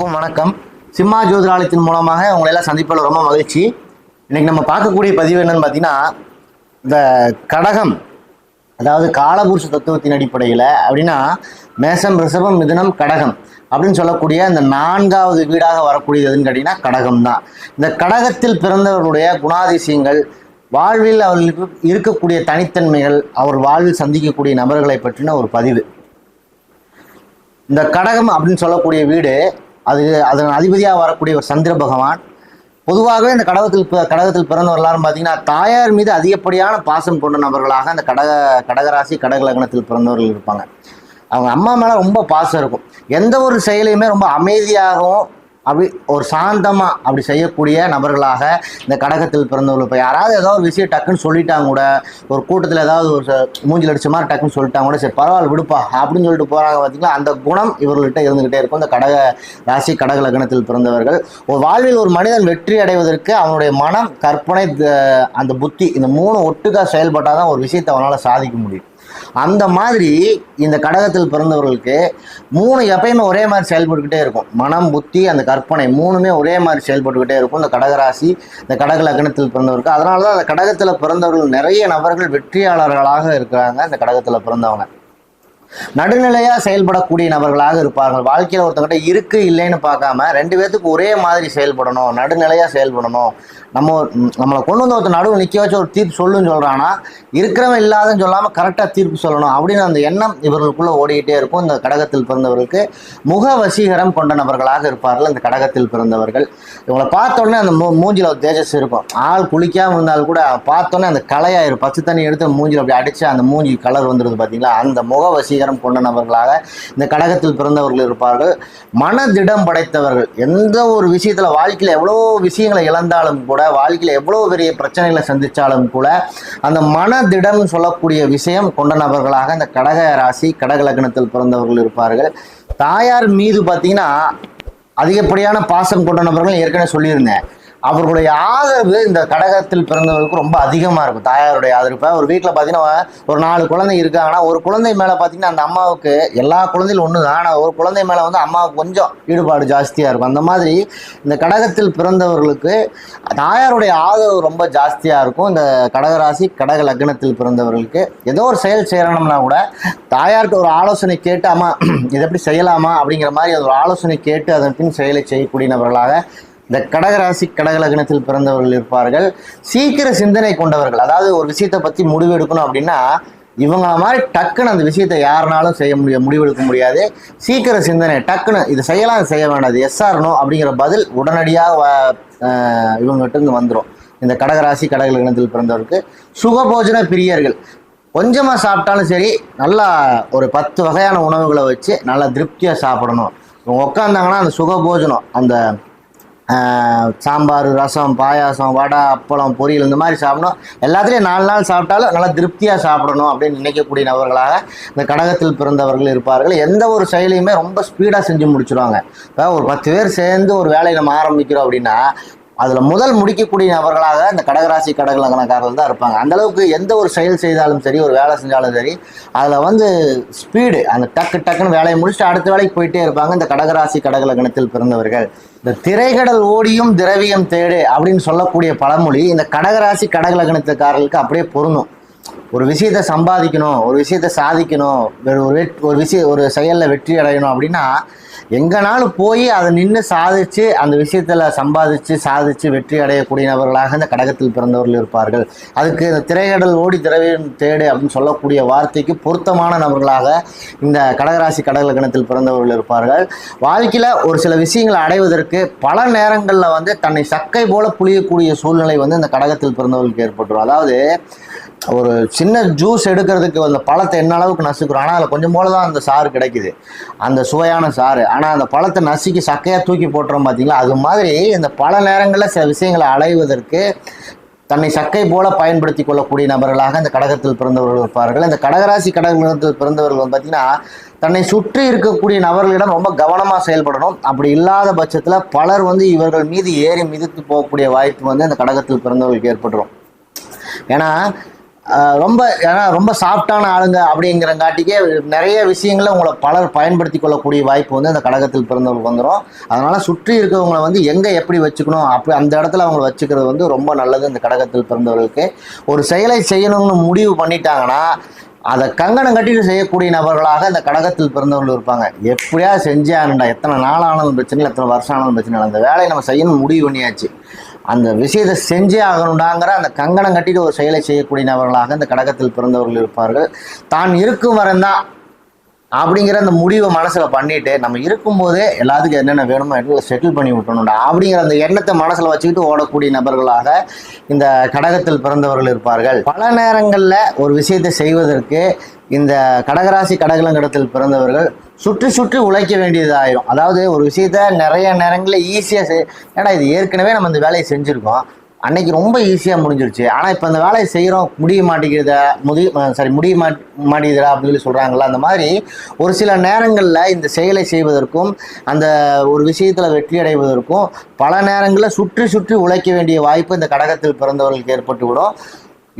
அனைவருக்கும் வணக்கம். சிம்மா ஜோதிராலயத்தின் மூலமாக உங்களை எல்லாம் சந்திப்பதில் ரொம்ப மகிழ்ச்சி. இன்னைக்கு நம்ம பார்க்கக்கூடிய பதிவு என்னன்னு பார்த்தீங்கன்னா இந்த கடகம் அதாவது காலபுருஷ தத்துவத்தின் அடிப்படையில் அப்படின்னா மேசம் ரிஷபம் மிதுனம் கடகம் அப்படின்னு சொல்லக்கூடிய இந்த நான்காவது வீடாக வரக்கூடியது எதுன்னு கேட்டிங்கன்னா கடகம் தான் இந்த கடகத்தில் பிறந்தவர்களுடைய குணாதிசயங்கள் வாழ்வில் அவர்களுக்கு இருக்கக்கூடிய தனித்தன்மைகள் அவர் வாழ்வில் சந்திக்கக்கூடிய நபர்களை பற்றின ஒரு பதிவு. இந்த கடகம் அப்படின்னு சொல்லக்கூடிய வீடு அது அதன் அதிபதியாக வரக்கூடிய ஒரு சந்திர பகவான். பொதுவாகவே இந்த கடகத்தில் கடகத்தில் பிறந்தவர் எல்லாரும் பார்த்தீங்கன்னா தாயார் மீது அதிகப்படியான பாசம் கொண்ட நபர்களாக அந்த கடக கடகராசி கடக லக்னத்தில் பிறந்தவர்கள் இருப்பாங்க. அவங்க அம்மா மேலே ரொம்ப பாசம் இருக்கும். எந்த ஒரு செயலையுமே ரொம்ப அமைதியாகவும் அப்படி ஒரு சாந்தமாக அப்படி செய்யக்கூடிய நபர்களாக இந்த கடகத்தில் பிறந்தவர்கள். இப்போ யாராவது ஏதாவது ஒரு விஷயம் டக்குன்னு சொல்லிட்டாங்க கூட ஒரு கூட்டத்தில் ஏதாவது ஒரு ச- மூஞ்சில் அடிச்ச மாதிரி டக்குன்னு சொல்லிட்டாங்க கூட சரி பரவாயில்ல விடுப்பா அப்படின்னு சொல்லிட்டு போகிறாங்க பார்த்தீங்களா அந்த குணம் இவர்கள்ட்ட இருந்துகிட்டே இருக்கும். இந்த கடக ராசி கடக லக்னத்தில் பிறந்தவர்கள் ஒரு வாழ்வில் ஒரு மனிதன் வெற்றி அடைவதற்கு அவனுடைய மனம் கற்பனை அந்த புத்தி இந்த மூணு ஒட்டுக்காக செயல்பட்டால் தான் ஒரு விஷயத்தை அவனால் சாதிக்க முடியும். அந்த மாதிரி இந்த கடகத்தில் பிறந்தவர்களுக்கு மூணு எப்பயுமே ஒரே மாதிரி செயல்பட்டுக்கிட்டே இருக்கும். மனம் புத்தி அந்த கற்பனை மூணுமே ஒரே மாதிரி செயல்பட்டுக்கிட்டே இருக்கும். இந்த கடகராசி இந்த கடக லக்னத்தில் பிறந்தவருக்கு. அதனால தான் அந்த கடகத்தில் பிறந்தவர்கள் நிறைய நபர்கள் வெற்றியாளர்களாக இருக்கிறாங்க. இந்த கடகத்தில் பிறந்தவங்க. நடுநிலையா செயல்படக்கூடிய நபர்களாக இருப்பார்கள். வாழ்க்கையில் ஒருத்தங்கிட்ட இருக்கு இல்லைன்னு பார்க்காம ரெண்டு பேர்த்துக்கு ஒரே மாதிரி செயல்படணும் நடுநிலையா செயல்படணும். நம்ம நம்மளை கொண்டு வந்து ஒருத்தர் நடுவில் நிற்க வச்சு ஒரு தீர்ப்பு சொல்லுன்னு சொல்கிறான்னா இருக்கிறவன் இல்லாதன்னு சொல்லாம கரெக்டாக தீர்ப்பு சொல்லணும் அப்படின்னு அந்த எண்ணம் இவர்களுக்குள்ளே ஓடிக்கிட்டே இருக்கும். இந்த கடகத்தில் பிறந்தவர்களுக்கு முக வசீகரம் கொண்ட நபர்களாக இருப்பார்கள் இந்த கடகத்தில் பிறந்தவர்கள். இவங்களை பார்த்த உடனே அந்த மூ மூஞ்சில் ஒரு தேஜஸ் இருக்கும். ஆள் குளிக்காமல் இருந்தாலும் கூட பார்த்தோன்னே அந்த கலையாயிரும் பச்சை தண்ணி எடுத்து மூஞ்சில் அப்படி அடிச்சு அந்த மூஞ்சி கலர் வந்துடுது பார்த்தீங்களா அந்த முக வசீகரம் கொண்ட நபர்களாக இந்த கடகத்தில் பிறந்தவர்கள் இருப்பார்கள். மனதிடம் படைத்தவர்கள். எந்த ஒரு விஷயத்தில் வாழ்க்கையில் எவ்வளோ விஷயங்களை இழந்தாலும் கூட வாழ்க்கையில் எவ்வளோ பெரிய பிரச்சனைகளை சந்தித்தாலும் கூட அந்த மனதிடம் சொல்லக்கூடிய விஷயம் கொண்ட நபர்களாக இந்த கடக ராசி கடக லக்னத்தில் பிறந்தவர்கள் இருப்பார்கள். தாயார் மீது பார்த்தீங்கன்னா அதிகப்படியான பாசம் கொண்ட நபர்கள் ஏற்கனவே சொல்லியிருந்தேன். அவர்களுடைய ஆதரவு இந்த கடகத்தில் பிறந்தவர்களுக்கு ரொம்ப அதிகமாக இருக்கும். தாயாருடைய ஆதரவு. இப்போ ஒரு வீட்டில் பார்த்தீங்கன்னா ஒரு நாலு குழந்தை இருக்காங்கன்னா ஒரு குழந்தை மேலே பார்த்தீங்கன்னா அந்த அம்மாவுக்கு எல்லா குழந்தையும் ஒன்று தான் ஆனால் ஒரு குழந்தை மேலே வந்து அம்மாவுக்கு கொஞ்சம் ஈடுபாடு ஜாஸ்தியாக இருக்கும். அந்த மாதிரி இந்த கடகத்தில் பிறந்தவர்களுக்கு தாயாருடைய ஆதரவு ரொம்ப ஜாஸ்தியாக இருக்கும். இந்த கடகராசி கடக லக்னத்தில் பிறந்தவர்களுக்கு ஏதோ ஒரு செயல் செய்யணும்னா கூட தாயார்கிட்ட ஒரு ஆலோசனை கேட்டு அம்மா இதை எப்படி செய்யலாமா? அப்படிங்கிற மாதிரி ஒரு ஆலோசனை கேட்டு அதன் பின் செயலை செய்யக்கூடிய நபர்களாக இந்த கடகராசி கடகலகணத்தில் பிறந்தவர்கள் இருப்பார்கள். சீக்கிர சிந்தனை கொண்டவர்கள். அதாவது ஒரு விஷயத்தை பற்றி முடிவு எடுக்கணும் அப்படின்னா இவங்கள மாதிரி டக்குன்னு அந்த விஷயத்தை யாருனாலும் செய்ய முடியும் முடிவெடுக்க முடியாது. சீக்கிர சிந்தனை டக்குன்னு இது செய்யலாம் செய்ய வேண்டாம் எஸ்ஆர்னோ அப்படிங்கிற பதில் உடனடியாக வ- இவங்ககிட்ட இருந்து வந்துடும் இந்த கடகராசி கடக லக்னத்தில் பிறந்தவருக்கு. சுகபோஜன பிரியர்கள். கொஞ்சமாக சாப்பிட்டாலும் சரி நல்லா ஒரு பத்து வகையான உணவுகளை வச்சு நல்லா திருப்தியாக சாப்பிடணும். இவங்க உட்காந்தாங்கன்னா அந்த சுகபோஜனம் அந்த சாம்பார் ரசம் பாயாசம் வடை அப்பளம் பொரியல் இந்த மாதிரி சாப்பிடணும். எல்லாத்துலேயும் நாலு நாள் சாப்பிட்டாலும் நல்லா திருப்தியாக சாப்பிடணும் அப்படின்னு நினைக்கக்கூடிய நபர்களாக இந்த கடகத்தில் பிறந்தவர்கள் இருப்பார்கள். எந்த ஒரு செயலையுமே ரொம்ப ஸ்பீடாக செஞ்சு முடிச்சிடுவாங்க இப்போ ஒரு பத்து பேர் சேர்ந்து ஒரு வேலையை நம்ம ஆரம்பிக்கிறோம் அப்படின்னா அதில் முதல் முடிக்கக்கூடிய நபர்களாக இந்த கடகராசி கடகலக்கணக்காரர்கள் தான் இருப்பாங்க. அந்தளவுக்கு எந்த ஒரு செயல் செய்தாலும் சரி ஒரு வேலை செஞ்சாலும் சரி அதில் வந்து ஸ்பீடு அந்த டக்கு டக்குன்னு வேலையை முடிச்சுட்டு அடுத்த வேலைக்கு போயிட்டே இருப்பாங்க இந்த கடகராசி கடகலக்கணத்தில் பிறந்தவர்கள். இந்த திரைக்கடல் ஓடியும் திரவியம் தேடு அப்படின்னு சொல்லக்கூடிய பழமொழி இந்த கடகராசி கடகலக்கணத்துக்காரர்களுக்கு அப்படியே பொருந்தும். ஒரு விஷயத்தை சம்பாதிக்கணும் ஒரு விஷயத்தை சாதிக்கணும் ஒரு ஒரு விஷய ஒரு விஷயம் ஒரு செயலில் வெற்றி அடையணும் அப்படின்னா எங்கனாலும் போய் அதை நின்று சாதிச்சு அந்த விஷயத்தில் சம்பாதிச்சு சாதிச்சு வெற்றி அடையக்கூடிய நபர்களாக இந்த கடகத்தில் பிறந்தவர்கள் இருப்பார்கள். அதுக்கு இந்த திரையிடல் ஓடி திரவியம் தேடு அப்படின்னு சொல்லக்கூடிய வார்த்தைக்கு பொருத்தமான நபர்களாக இந்த கடகராசி கடகலக்கணத்தில் பிறந்தவர்கள் இருப்பார்கள். வாழ்க்கையில் ஒரு சில விஷயங்களை அடைவதற்கு பல நேரங்களில் வந்து தன்னை சக்கை போல புளியக்கூடிய சூழ்நிலை வந்து இந்த கடகத்தில் பிறந்தவர்களுக்கு ஏற்பட்டுரும். அதாவது ஒரு சின்ன ஜூஸ் எடுக்கிறதுக்கு அந்த பழத்தை என்ன அளவுக்கு நசுக்கிறோம்? ஆனால் அதில் கொஞ்சம் போல தான் அந்த சாறு கிடைக்குது. அந்த சுவையான சாறு. ஆனால் அந்த பழத்தை நசுக்கி சக்கையாக தூக்கி போட்டுறோம் பார்த்தீங்களா அது மாதிரி இந்த பல நேரங்களில் சில விஷயங்களை அலைவதற்கு தன்னை சக்கை போல பயன்படுத்தி கொள்ளக்கூடிய நபர்களாக இந்த கடகத்தில் பிறந்தவர்கள் இருப்பார்கள். இந்த கடகராசி கடகத்தில் பிறந்தவர்கள் வந்து பார்த்தீங்கன்னா தன்னை சுற்றி இருக்கக்கூடிய நபர்களிடம் ரொம்ப கவனமாக செயல்படணும். அப்படி இல்லாத பட்சத்தில் பலர் வந்து இவர்கள் மீது ஏறி மிதித்து போகக்கூடிய வாய்ப்பு வந்து இந்த கடகத்தில் பிறந்தவர்களுக்கு ஏற்பட்டுரும். ஏன்னா ரொம்ப ஏன்னா ரொம்ப சாஃப்டான ஆளுங்க அப்படிங்கிறங்காட்டிக்கே நிறைய விஷயங்களை உங்களை பலர் பயன்படுத்தி கொள்ளக்கூடிய வாய்ப்பு வந்து அந்த கடகத்தில் பிறந்தவங்களுக்கு வந்துடும் அதனால் சுற்றி இருக்கவங்களை வந்து எங்கே எப்படி வச்சுக்கணும் அப்படி அந்த இடத்துல அவங்களை வச்சுக்கிறது வந்து ரொம்ப நல்லது இந்த கடகத்தில் பிறந்தவர்களுக்கு. ஒரு செயலை செய்யணும்னு முடிவு பண்ணிட்டாங்கன்னா அதை கங்கணம் கட்டிட்டு செய்யக்கூடிய நபர்களாக இந்த கடகத்தில் பிறந்தவர்கள் இருப்பாங்க. எப்படியா செஞ்சே ஆகணும்டா. எத்தனை நாள் ஆனாலும் பிரச்சனை இல்லை எத்தனை வருஷம் ஆனாலும் பிரச்சனை இல்லை அந்த வேலையை நம்ம செய்யணும்னு முடிவு பண்ணியாச்சு. அந்த விஷயத்தை செஞ்சே ஆகணுண்டாங்கிற அந்த கங்கணம் கட்டிட்டு ஒரு செயலை செய்யக்கூடிய நபர்களாக இந்த கடகத்தில் பிறந்தவர்கள் இருப்பார்கள். தான் இருக்கும் வரந்தான் அப்படிங்கிற அந்த முடிவை மனசில் பண்ணிட்டு நம்ம இருக்கும்போதே எல்லாத்துக்கும் என்னென்ன வேணுமோ எல்லாம் செட்டில் பண்ணி விட்டணும்டா அப்படிங்கிற அந்த எண்ணத்தை மனசில் வச்சுக்கிட்டு ஓடக்கூடிய நபர்களாக இந்த கடகத்தில் பிறந்தவர்கள் இருப்பார்கள். பல நேரங்களில் ஒரு விஷயத்தை செய்வதற்கு இந்த கடகராசி கடகலங்கடத்தில் பிறந்தவர்கள் சுற்றி சுற்றி உழைக்க வேண்டியதாயிரும். அதாவது ஒரு விஷயத்த நிறைய நேரங்களில் ஈஸியாக செய் ஏன்னா இது ஏற்கனவே நம்ம இந்த வேலையை செஞ்சுருக்கோம். அன்னைக்கு ரொம்ப ஈஸியாக முடிஞ்சிருச்சு. ஆனால் இப்போ அந்த வேலையை செய்கிறோம் முடிய மாட்டேங்கிறதா முடி சாரி முடிய மாட் மாட்டேங்குதுடா அப்படின்னு சொல்லி சொல்கிறாங்களா அந்த மாதிரி ஒரு சில நேரங்களில் இந்த செயலை செய்வதற்கும் அந்த ஒரு விஷயத்தில் வெற்றி அடைவதற்கும் பல நேரங்களில் சுற்றி சுற்றி உழைக்க வேண்டிய வாய்ப்பு இந்த கடகத்தில் பிறந்தவர்களுக்கு ஏற்பட்டுவிடும்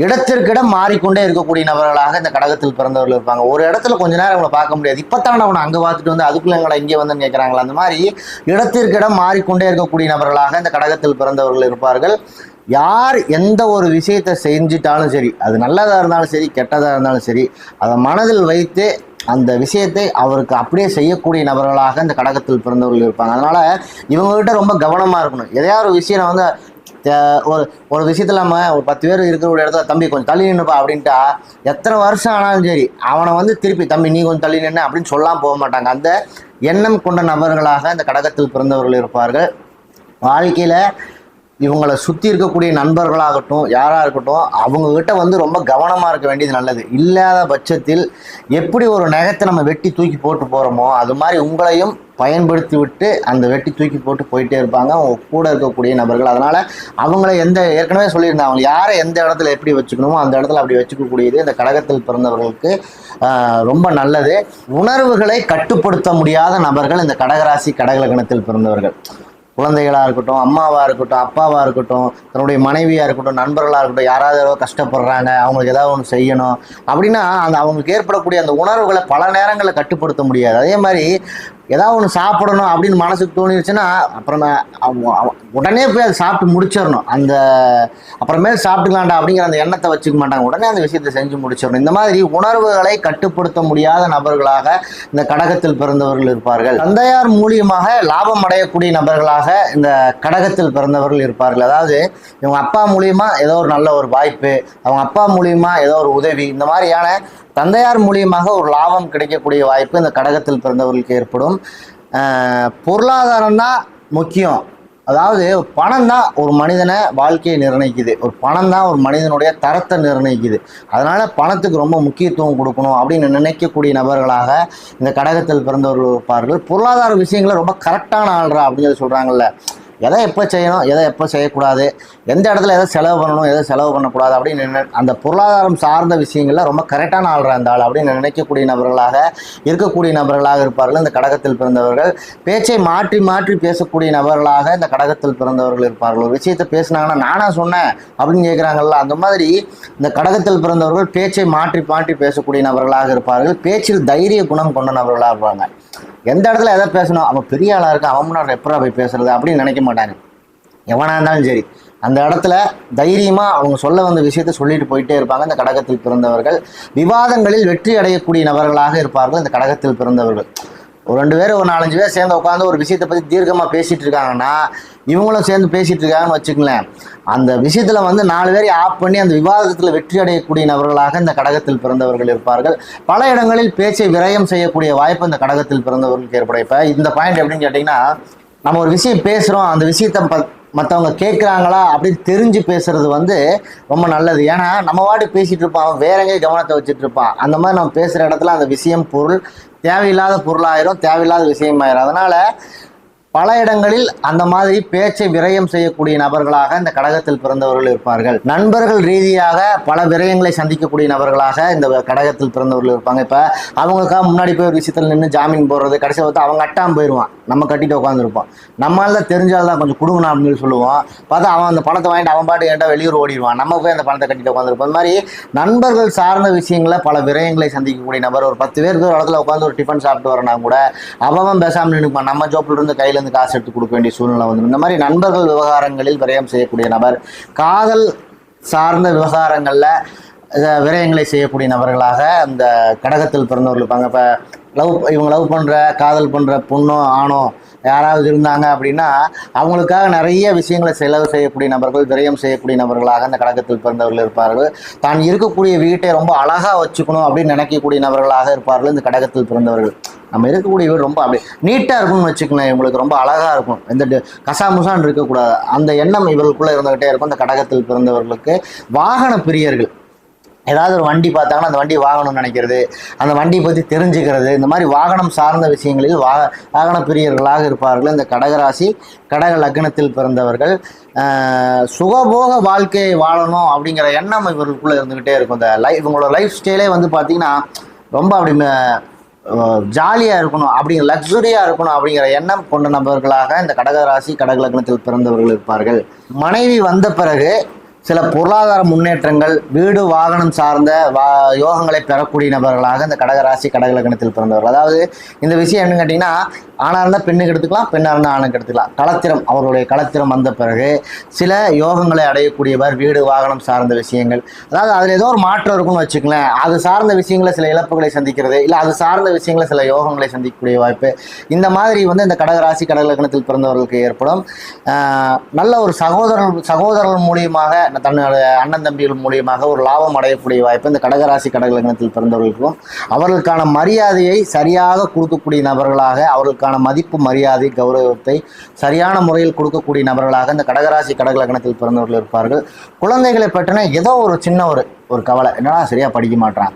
இடத்திற்கிடம் மாறிக்கொண்டே இருக்கக்கூடிய நபர்களாக இந்த கடகத்தில் பிறந்தவர்கள் இருப்பாங்க. ஒரு இடத்துல கொஞ்ச நேரம் அவங்களை பார்க்க முடியாது. இப்போத்தான் அவனை அங்கே பார்த்துட்டு வந்து அதுக்குள்ள எங்களை இங்கே வந்து கேட்குறாங்களா அந்த மாதிரி இடத்திற்கிடம் மாறிக்கொண்டே இருக்கக்கூடிய நபர்களாக இந்த கடகத்தில் பிறந்தவர்கள் இருப்பார்கள். யார் எந்த ஒரு விஷயத்தை செஞ்சிட்டாலும் சரி அது நல்லதாக இருந்தாலும் சரி கெட்டதாக இருந்தாலும் சரி அதை மனதில் வைத்து அந்த விஷயத்தை அவருக்கு அப்படியே செய்யக்கூடிய நபர்களாக இந்த கடகத்தில் பிறந்தவர்கள் இருப்பாங்க. அதனால் இவங்ககிட்ட ரொம்ப கவனமாக இருக்கணும். எதையாவது ஒரு விஷயம் வந்து ஒரு ஒரு விஷயத்தில் நம்ம ஒரு பத்து பேர் இருக்கிற ஒரு இடத்துல தம்பி கொஞ்சம் தள்ளி நின்றுப்பா அப்படின்ட்டா எத்தனை வருஷம் ஆனாலும் சரி அவனை வந்து திருப்பி தம்பி நீ கொஞ்சம் தள்ளி நின்று அப்படின்னு சொல்லாம போக மாட்டாங்க. அந்த எண்ணம் கொண்ட நபர்களாக இந்த கடகத்தில் பிறந்தவர்கள் இருப்பார்கள். வாழ்க்கையில் இவங்களை சுற்றி இருக்கக்கூடிய நண்பர்களாகட்டும் யாராக இருக்கட்டும் அவங்கக்கிட்ட வந்து ரொம்ப கவனமாக இருக்க வேண்டியது நல்லது. இல்லாத பட்சத்தில் எப்படி ஒரு நகத்தை நம்ம வெட்டி தூக்கி போட்டு போகிறோமோ அது மாதிரி உங்களையும் பயன்படுத்தி விட்டு அந்த வெட்டி தூக்கி போட்டு போயிட்டே இருப்பாங்க. அவங்க கூட இருக்கக்கூடிய நபர்கள். அதனால் அவங்கள எந்த ஏற்கனவே சொல்லியிருந்தாங்க அவங்க யாரை எந்த இடத்துல எப்படி வச்சுக்கணுமோ அந்த இடத்துல அப்படி வச்சுக்கக்கூடியது இந்த கடகத்தில் பிறந்தவர்களுக்கு ரொம்ப நல்லது. உணர்வுகளை கட்டுப்படுத்த முடியாத நபர்கள் இந்த கடகராசி கடகலகணத்தில் பிறந்தவர்கள். குழந்தைகளாக இருக்கட்டும் அம்மாவாக இருக்கட்டும் அப்பாவாக இருக்கட்டும் தன்னுடைய மனைவியாக இருக்கட்டும் நண்பர்களாக இருக்கட்டும் யாராவது ஏதோ கஷ்டப்படுறாங்க அவங்களுக்கு ஏதாவது ஒன்று செய்யணும் அப்படின்னா அந்த அவங்களுக்கு ஏற்படக்கூடிய அந்த உணர்வுகளை பல நேரங்களில் கட்டுப்படுத்த முடியாது. அதே மாதிரி ஏதாவது ஒன்று சாப்பிடணும் அப்படின்னு மனசுக்கு தோணிடுச்சுன்னா அப்புறம் உடனே போய் அதை சாப்பிட்டு முடிச்சிடணும். அந்த அப்புறமேல் சாப்பிட்டுக்கலாம்டா அப்படிங்கிற அந்த எண்ணத்தை வச்சுக்க மாட்டாங்க. உடனே அந்த விஷயத்தை செஞ்சு முடிச்சிடணும். இந்த மாதிரி உணர்வுகளை கட்டுப்படுத்த முடியாத நபர்களாக இந்த கடகத்தில் பிறந்தவர்கள் இருப்பார்கள். தந்தையார் மூலியமாக லாபம் அடையக்கூடிய நபர்களாக இந்த கடகத்தில் பிறந்தவர்கள் இருப்பார்கள். அதாவது இவங்க அப்பா மூலியமாக ஏதோ ஒரு நல்ல ஒரு வாய்ப்பு அவங்க அப்பா மூலியமாக ஏதோ ஒரு உதவி இந்த மாதிரியான தந்தையார் மூலியமாக ஒரு லாபம் கிடைக்கக்கூடிய வாய்ப்பு இந்த கடகத்தில் பிறந்தவர்களுக்கு ஏற்படும். பொருளாதாரம் தான் முக்கியம். அதாவது பணம் தான் ஒரு மனிதனை வாழ்க்கையை நிர்ணயிக்குது. ஒரு பணம் தான் ஒரு மனிதனுடைய தரத்தை நிர்ணயிக்குது. அதனால் பணத்துக்கு ரொம்ப முக்கியத்துவம் கொடுக்கணும் அப்படின்னு நினைக்கக்கூடிய நபர்களாக இந்த கடகத்தில் பிறந்தவர்கள் இருப்பார்கள். பொருளாதார விஷயங்களை ரொம்ப கரெக்டான ஆள்றா அப்படின்னு சொல்லி சொல்கிறாங்கல்ல எதை எப்போ செய்யணும் எதை எப்போ செய்யக்கூடாது எந்த இடத்துல எதை செலவு பண்ணணும் எதை செலவு பண்ணக்கூடாது அப்படின்னு அந்த பொருளாதாரம் சார்ந்த விஷயங்களில் ரொம்ப கரெக்டான ஆள்றா அந்த ஆள் அப்படின்னு நினைக்கக்கூடிய நபர்களாக இருக்கக்கூடிய நபர்களாக இருப்பார்கள். இந்த கடகத்தில் பிறந்தவர்கள் பேச்சை மாற்றி மாற்றி பேசக்கூடிய நபர்களாக இந்த கடகத்தில் பிறந்தவர்கள் இருப்பார்கள். ஒரு விஷயத்தை பேசினாங்கன்னா நானா சொன்னேன் அப்படின்னு கேட்குறாங்கல்ல அந்த மாதிரி இந்த கடகத்தில் பிறந்தவர்கள் பேச்சை மாற்றி மாற்றி பேசக்கூடிய நபர்களாக இருப்பார்கள். பேச்சில் தைரிய குணம் கொண்ட நபர்களாக இருப்பாங்க. எந்த இடத்துல எதை பேசணும்? அவன் பெரிய ஆளாக இருக்கான் அவன் முன்னாடி எப்பரா போய் பேசுறது? அப்படின்னு நினைக்க மாட்டாங்க எவனாக இருந்தாலும் சரி. அந்த இடத்துல தைரியமாக அவங்க சொல்ல வந்த விஷயத்தை சொல்லிட்டு போயிட்டே இருப்பாங்க. இந்த கடகத்தில் பிறந்தவர்கள். விவாதங்களில் வெற்றி அடையக்கூடிய நபர்களாக இருப்பார்கள். இந்த கடகத்தில் பிறந்தவர்கள். ஒரு ரெண்டு பேர் ஒரு நாலஞ்சு பேர் சேர்ந்து உட்காந்து ஒரு விஷயத்தை பற்றி தீர்க்கமாக பேசிகிட்டு இருக்காங்கன்னா இவங்களும் சேர்ந்து பேசிகிட்டு இருக்காங்கன்னு வச்சுக்கங்களேன். அந்த விஷயத்தில் வந்து நாலு பேரை ஆஃப் பண்ணி அந்த விவாதத்தில் வெற்றி அடையக்கூடிய நபர்களாக இந்த கடகத்தில் பிறந்தவர்கள் இருப்பார்கள். பல இடங்களில் பேச்சை விரயம் செய்யக்கூடிய வாய்ப்பு இந்த கடகத்தில் பிறந்தவர்களுக்கு ஏற்படும். இப்போ இந்த பாயிண்ட் எப்படின்னு கேட்டிங்கன்னா நம்ம ஒரு விஷயம் பேசுகிறோம் அந்த விஷயத்தை ப மற்றவங்க கேட்குறாங்களா அப்படின்னு தெரிஞ்சு பேசுறது வந்து ரொம்ப நல்லது. ஏன்னா நம்ம வாட்டி பேசிகிட்டு இருப்பான் அவன் வேற எங்கேயும் கவனத்தை வச்சுட்டு இருப்பான். அந்த மாதிரி நம்ம பேசுகிற இடத்துல அந்த விஷயம் பொருள் தேவையில்லாத பொருளாயிரும் தேவையில்லாத விஷயமாயிரும். அதனால பல இடங்களில் அந்த மாதிரி பேச்சை விரயம் செய்யக்கூடிய நபர்களாக இந்த கடகத்தில் பிறந்தவர்கள் இருப்பார்கள். நண்பர்கள் ரீதியாக பல விரயங்களை சந்திக்கக்கூடிய நபர்களாக இந்த கடகத்தில் பிறந்தவர்கள் இருப்பாங்க. இப்போ அவங்களுக்காக முன்னாடி போய் ஒரு விஷயத்தில் நின்று ஜாமீன் போடுறது கடைசியில் பார்த்து அவங்க கட்டாமல் போயிடுவான் நம்ம கட்டிட்டு உட்காந்துருப்போம் நம்மளால தான் தெரிஞ்சால் தான் கொஞ்சம் கொடுங்கணும் அப்படின்னு சொல்லி சொல்லுவோம். பார்த்தா அவன் அந்த பணத்தை வாங்கிட்டு அவன் பாட்டு கேட்டால் வெளியூர் ஓடிடுவான். நம்ம போய் அந்த பணத்தை கட்டிட்டு உட்காந்துருப்போம் அந்த மாதிரி நண்பர்கள் சார்ந்த விஷயங்களை பல விரயங்களை சந்திக்கக்கூடிய நபர். ஒரு பத்து பேருக்கு ஒரு இடத்துல உட்காந்து ஒரு டிஃபன் சாப்பிட்டு வரனா கூட அவன் பேசாமல் நினைப்பான் நம்ம ஜோப்பில் இருந்து கையில் கையிலேருந்து காசு எடுத்து கொடுக்க வேண்டிய சூழ்நிலை வந்துடும். இந்த மாதிரி நண்பர்கள் விவகாரங்களில் விரயம் செய்யக்கூடிய நபர் காதல் சார்ந்த விவகாரங்களில் விரயங்களை செய்யக்கூடிய நபர்களாக இந்த கடகத்தில் பிறந்தவர்கள் இருப்பாங்க. இப்போ லவ் இவங்க லவ் பண்ணுற காதல் பண்ணுற பொண்ணோ ஆணோ யாராவது இருந்தாங்க அப்படின்னா அவங்களுக்காக நிறைய விஷயங்களை செலவு செய்யக்கூடிய நபர்கள் விரயம் செய்யக்கூடிய நபர்களாக இந்த கடகத்தில் பிறந்தவர்கள் இருப்பார்கள். தான் இருக்கக்கூடிய வீட்டை ரொம்ப அழகாக வச்சுக்கணும் அப்படின்னு நினைக்கக்கூடிய நபர்களாக இருப்பார்கள் இந்த கடகத்தில் பிறந்தவர்கள். நம்ம இருக்கக்கூடிய வீடு ரொம்ப அப்படி நீட்டாக இருக்கும்னு வச்சுக்கோங்களேன். இவங்களுக்கு ரொம்ப அழகாக இருக்கும். எந்த டி- கசாமுசான்னு இருக்கக்கூடாது. அந்த எண்ணம் இவர்களுக்குள்ளே இருந்துகிட்டே இருக்கும். இந்த கடகத்தில் பிறந்தவர்களுக்கு வாகன பிரியர்கள். ஏதாவது ஒரு வண்டி பார்த்தாங்கன்னா அந்த வண்டி வாங்கணும்னு நினைக்கிறது அந்த வண்டியை பற்றி தெரிஞ்சுக்கிறது இந்த மாதிரி வாகனம் சார்ந்த விஷயங்களில் வா வாகன பிரியர்களாக இருப்பார்கள். இந்த கடகராசி கடக லக்னத்தில் பிறந்தவர்கள் சுகபோக வாழ்க்கையை வாழணும் அப்படிங்கிற எண்ணம் இவர்களுக்குள்ளே இருந்துக்கிட்டே இருக்கும். இந்த லைஃப் இவங்களோட லைஃப் ஸ்டைலே வந்து பார்த்திங்கன்னா ரொம்ப அப்படி ஜாலியாக இருக்கணும் அப்படிங்கிற லக்ஸுரியாக இருக்கணும் அப்படிங்கிற எண்ணம் கொண்ட நபர்களாக இந்த கடகராசி கடக லக்னத்தில் பிறந்தவர்கள் இருப்பார்கள். மனைவி வந்த பிறகு சில பொருளாதார முன்னேற்றங்கள் வீடு வாகனம் சார்ந்த வா யோகங்களை பெறக்கூடிய நபர்களாக இந்த கடகராசி கடகலக்கணத்தில் பிறந்தவர்கள். அதாவது இந்த விஷயம் என்னன்னு கேட்டிங்கன்னா ஆணாக இருந்தால் பெண்ணுக்கு எடுத்துக்கலாம் பெண்ணாக இருந்தால் ஆணுக்கு எடுத்துக்கலாம். களத்திரம் அவருடைய களத்திரம் வந்த பிறகு சில யோகங்களை அடையக்கூடியவர் வீடு வாகனம் சார்ந்த விஷயங்கள். அதாவது அதில் ஏதோ ஒரு மாற்றம் இருக்கும்னு வச்சுக்கங்களேன். அது சார்ந்த விஷயங்களை சில இழப்புகளை சந்திக்கிறது இல்லை அது சார்ந்த விஷயங்களை சில யோகங்களை சந்திக்கக்கூடிய வாய்ப்பு. இந்த மாதிரி வந்து இந்த கடகராசி கடகலக்கணத்தில் பிறந்தவர்களுக்கு ஏற்படும் நல்ல ஒரு சகோதரர் சகோதரர்கள் மூலியமாக தன்னுடைய அண்ணன் தம்பிகள் மூலியமாக ஒரு லாபம் அடையக்கூடிய வாய்ப்பு இந்த கடகராசி கடக லக்னத்தில் பிறந்தவர்களுக்கும். அவர்களுக்கான மரியாதையை சரியாக கொடுக்கக்கூடிய நபர்களாக அவர்களுக்கான மதிப்பு மரியாதை கௌரவத்தை சரியான முறையில் கொடுக்கக்கூடிய நபர்களாக இந்த கடகராசி கடக லக்னத்தில் பிறந்தவர்கள் இருப்பார்கள். குழந்தைகளை பற்றின ஏதோ ஒரு சின்ன ஒரு ஒரு கவலை. என்னடா சரியாக படிக்க மாட்டான்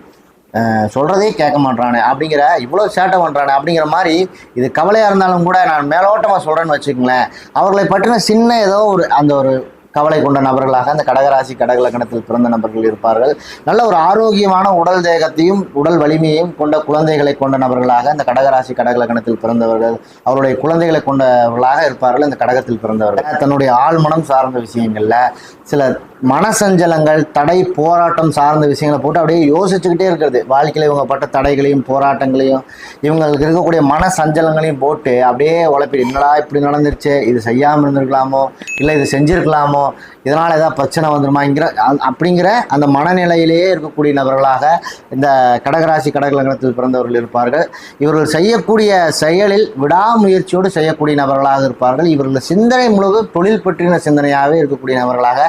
சொல்கிறதே கேட்க மாட்டானே அப்படிங்கிற இவ்வளோ சேட்டை பண்ணுறானே அப்படிங்கிற மாதிரி இது கவலையாக இருந்தாலும் கூட நான் மேலோட்டமாக சொல்கிறேன்னு வச்சுக்கங்களேன். அவர்களை பற்றின சின்ன ஏதோ ஒரு அந்த ஒரு கவலை கொண்ட நபர்களாக அந்த கடகராசி கடக லக்னத்தில் பிறந்த நபர்கள் இருப்பார்கள். நல்ல ஒரு ஆரோக்கியமான உடல் தேகத்தையும் உடல் வலிமையையும் கொண்ட குழந்தைகளை கொண்ட நபர்களாக இந்த கடகராசி கடக லக்னத்தில் பிறந்தவர்கள் அவருடைய குழந்தைகளை கொண்டவர்களாக இருப்பார்கள் இந்த கடகத்தில் பிறந்தவர்கள். தன்னுடைய ஆழ்மனம் சார்ந்த விஷயங்கள்ல சில மனசஞ்சலங்கள் தடை போராட்டம் சார்ந்த விஷயங்களை போட்டு அப்படியே யோசிச்சுக்கிட்டே இருக்கிறது. வாழ்க்கையில் இவங்க பட்ட தடைகளையும் போராட்டங்களையும் இவங்களுக்கு இருக்கக்கூடிய மன சஞ்சலங்களையும் போட்டு அப்படியே உழைப்பிடு. என்னடா இப்படி நடந்துருச்சு? இது செய்யாமல் இருந்திருக்கலாமோ? இல்லை இது செஞ்சுருக்கலாமோ? இதனால் ஏதாவது பிரச்சனை வந்துடுமாங்கிற அப்படிங்கிற அந்த மனநிலையிலேயே இருக்கக்கூடிய நபர்களாக இந்த கடகராசி கடகலகணத்தில் பிறந்தவர்கள் இருப்பார்கள். இவர்கள் செய்யக்கூடிய செயலில் விடாமுயற்சியோடு செய்யக்கூடிய நபர்களாக இருப்பார்கள். இவர்கள் சிந்தனை முழுவதும் தொழில் பற்றின சிந்தனையாகவே இருக்கக்கூடிய நபர்களாக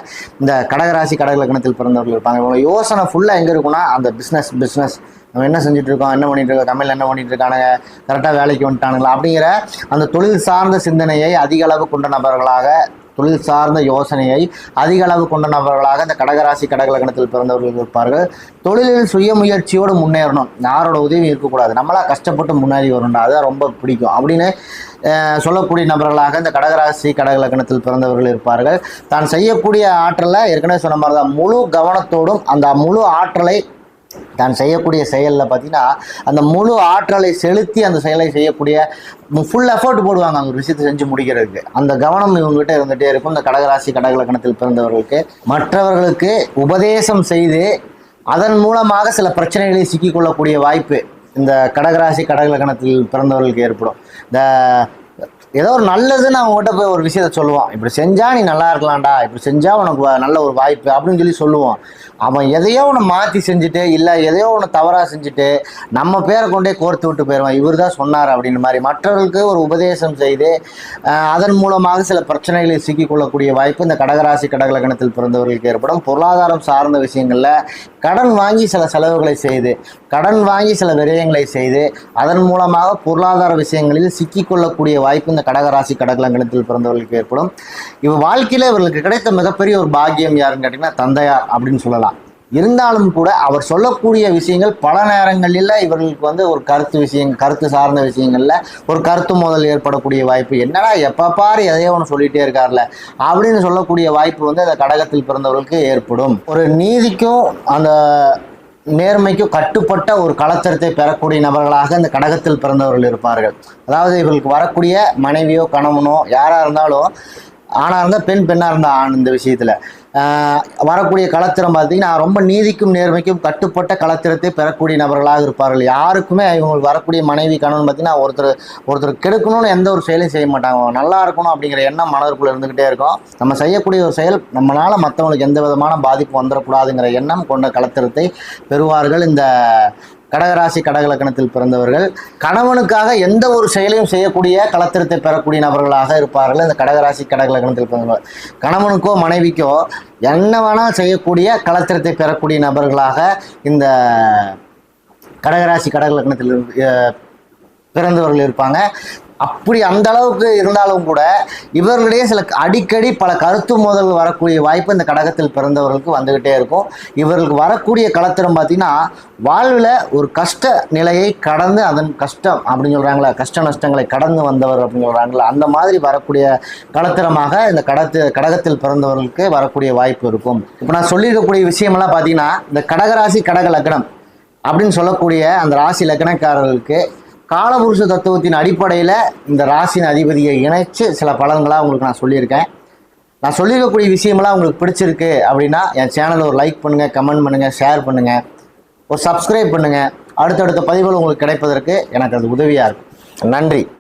இந்த கடகராசி கடகலக்கணத்தில் பிறந்தவர்கள் இருப்பாங்க. இவங்க யோசனை ஃபுல்லாக எங்கே இருக்குன்னா அந்த பிஸ்னஸ் பிஸ்னஸ் நம்ம என்ன செஞ்சுட்டு இருக்கோம் என்ன பண்ணிட்டு இருக்கோம் தமிழ் என்ன பண்ணிட்டு இருக்கானுங்க கரெக்டாக வேலைக்கு வந்துட்டானுங்களா? அப்படிங்கிற அந்த தொழில் சார்ந்த சிந்தனையை அதிக அளவு கொண்ட நபர்களாக தொழில் சார்ந்த யோசனையை அதிக அளவு கொண்ட நபர்களாக இந்த கடகராசி கடகலக்கணத்தில் பிறந்தவர்கள் இருப்பார்கள். தொழிலில் சுய முயற்சியோடு முன்னேறணும். யாரோட உதவியும் இருக்கக்கூடாது. நம்மளா கஷ்டப்பட்டு முன்னேறி வரணும்டா. அதுதான் ரொம்ப பிடிக்கும். அப்படின்னு சொல்லக்கூடிய நபர்களாக இந்த கடகராசி கடகலக்கணத்தில் பிறந்தவர்கள் இருப்பார்கள். தான் செய்யக்கூடிய ஆற்றலை ஏற்கனவே சொன்ன மாதிரி தான் முழு கவனத்தோடும் அந்த முழு ஆற்றலை தான் செய்யக்கூடிய செயலில் பார்த்தீங்கன்னா அந்த முழு ஆற்றலை செலுத்தி அந்த செயலை செய்யக்கூடிய ஃபுல் எஃபோர்ட் போடுவாங்க அவங்க விஷயத்தை செஞ்சு முடிக்கிறதுக்கு. அந்த கவனம் இவங்ககிட்ட இருந்துகிட்டே இருக்கும். இந்த கடகராசி கடகலக்கணத்தில் பிறந்தவர்களுக்கு. மற்றவர்களுக்கு உபதேசம் செய்து அதன் மூலமாக சில பிரச்சனைகளை சிக்கிக்கொள்ளக்கூடிய வாய்ப்பு இந்த கடகராசி கடகலக்கணத்தில் பிறந்தவர்களுக்கு ஏற்படும். இந்த ஏதோ ஒரு நல்லதுன்னு அவங்ககிட்ட போய் ஒரு விஷயத்த சொல்லுவான். இப்படி செஞ்சா நீ நல்லா இருக்கலாம்டா இப்படி செஞ்சா உனக்கு நல்ல ஒரு வாய்ப்பு அப்படின்னு சொல்லி சொல்லுவான். அவன் எதையோ ஒன்று மாற்றி செஞ்சுட்டு இல்லை எதையோ ஒன்று தவறாக செஞ்சுட்டு நம்ம பேரை கொண்டே கோர்த்து விட்டு போயிடுவான். இவர் தான் சொன்னார் அப்படின்னு மாதிரி. மற்றவர்களுக்கு ஒரு உபதேசம் செய்து அதன் மூலமாக சில பிரச்சனைகளில் சிக்கிக்கொள்ளக்கூடிய வாய்ப்பு இந்த கடகராசி கடகலக்கணத்தில் பிறந்தவர்களுக்கு ஏற்படும். பொருளாதாரம் சார்ந்த விஷயங்களில் கடன் வாங்கி சில செலவுகளை செய்து கடன் வாங்கி சில விரயங்களை செய்து அதன் மூலமாக பொருளாதார விஷயங்களில் சிக்கிக்கொள்ளக்கூடிய வாய்ப்பு இந்த கடகராசி கடகலங்கணத்தில் பிறந்தவர்களுக்கு ஏற்படும். இவ வாழ்க்கையில் இவர்களுக்கு கிடைத்த மிகப்பெரிய ஒரு பாக்கியம் யாருன்னு கேட்டிங்கன்னா தந்தையார் அப்படின்னு சொல்லலாம். இருந்தாலும் கூட அவர் சொல்லக்கூடிய விஷயங்கள் பல நேரங்களில் இவர்களுக்கு வந்து ஒரு கருத்து விஷயம் கருத்து சார்ந்த விஷயங்களில் ஒரு கருத்து மோதல் ஏற்படக்கூடிய வாய்ப்பு. என்னடா எப்போ பாரு எதையோ ஒன்று சொல்லிகிட்டே இருக்கார்ல அப்படின்னு சொல்லக்கூடிய வாய்ப்பு வந்து அந்த கடகத்தில் பிறந்தவர்களுக்கு ஏற்படும். ஒரு நீதிக்கும் அந்த நேர்மைக்கும் கட்டுப்பட்ட ஒரு கலாச்சாரத்தை பெறக்கூடிய நபர்களாக இந்த கடகத்தில் பிறந்தவர்கள் இருப்பார்கள். அதாவது இவர்களுக்கு வரக்கூடிய மனைவியோ கணவனோ யாராக இருந்தாலும் ஆணாக இருந்தால் பெண் பெண்ணாக இருந்தால் ஆண் இந்த விஷயத்தில். வரக்கூடிய கலத்திரம் பார்த்தீங்கன்னா ரொம்ப நீதிக்கும் நேர்மைக்கும் கட்டுப்பட்ட கலத்திரத்தை பெறக்கூடிய நபர்களாக இருப்பார்கள். யாருக்குமே இவங்களுக்கு வரக்கூடிய மனைவி கணவன் பார்த்தீங்கன்னா ஒருத்தர் ஒருத்தர் கெடுக்கணும்னு எந்த ஒரு செயலையும் செய்ய மாட்டாங்க. நல்லா இருக்கணும் அப்படிங்கிற எண்ணம் மனதிற்குள்ள இருந்துக்கிட்டே இருக்கும். நம்ம செய்யக்கூடிய ஒரு செயல் நம்மளால் மற்றவங்களுக்கு எந்த விதமான பாதிப்பு வந்துடக்கூடாதுங்கிற எண்ணம் கொண்ட கலத்திரத்தை பெறுவார்கள். இந்த கடகராசி கடகலக்கணத்தில் பிறந்தவர்கள் கணவனுக்காக எந்த ஒரு செயலையும் செய்யக்கூடிய கலத்திரத்தை பெறக்கூடிய நபர்களாக இருப்பார்கள் இந்த கடகராசி கடகலக்கணத்தில் பிறந்தவர்கள். கணவனுக்கோ மனைவிக்கோ என்ன வேணால் செய்யக்கூடிய கலத்திரத்தை பெறக்கூடிய நபர்களாக இந்த கடகராசி கடகலக்கணத்தில் இரு- பிறந்தவர்கள் இருப்பாங்க. அப்படி அந்த அளவுக்கு இருந்தாலும் கூட இவர்களிடையே சில அடிக்கடி பல கருத்து மோதல் வரக்கூடிய வாய்ப்பு இந்த கடகத்தில் பிறந்தவர்களுக்கு வந்துகிட்டே இருக்கும். இவர்களுக்கு வரக்கூடிய களத்திரம் பார்த்தீங்கன்னா வாழ்வில் ஒரு கஷ்ட நிலையை கடந்து அதன் கஷ்டம் அப்படின்னு சொல்கிறாங்களா கஷ்ட நஷ்டங்களை கடந்து வந்தவர் அப்படின்னு சொல்கிறாங்களா அந்த மாதிரி வரக்கூடிய களத்திரமாக இந்த கடத்து கடகத்தில் பிறந்தவர்களுக்கு வரக்கூடிய வாய்ப்பு இருக்கும். இப்போ நான் சொல்லியிருக்கக்கூடிய விஷயமெல்லாம் பார்த்தீங்கன்னா இந்த கடகராசி கடக லக்னம் அப்படின்னு சொல்லக்கூடிய அந்த ராசி லக்னக்காரர்களுக்கு காலபுருஷ தத்துவத்தின் அடிப்படையில் இந்த ராசியின் அதிபதியை இணைச்சு சில பலன்களாக உங்களுக்கு நான் சொல்லியிருக்கேன். நான் சொல்லியிருக்கக்கூடிய விஷயமெல்லாம் உங்களுக்கு பிடிச்சிருக்கு அப்படின்னா என் சேனலை ஒரு லைக் பண்ணுங்கள் கமெண்ட் பண்ணுங்கள் ஷேர் பண்ணுங்கள் ஒரு சப்ஸ்கிரைப் பண்ணுங்கள் அடுத்தடுத்த பதிவுகள் உங்களுக்கு கிடைப்பதற்கு எனக்கு அது உதவியாக இருக்கும். நன்றி.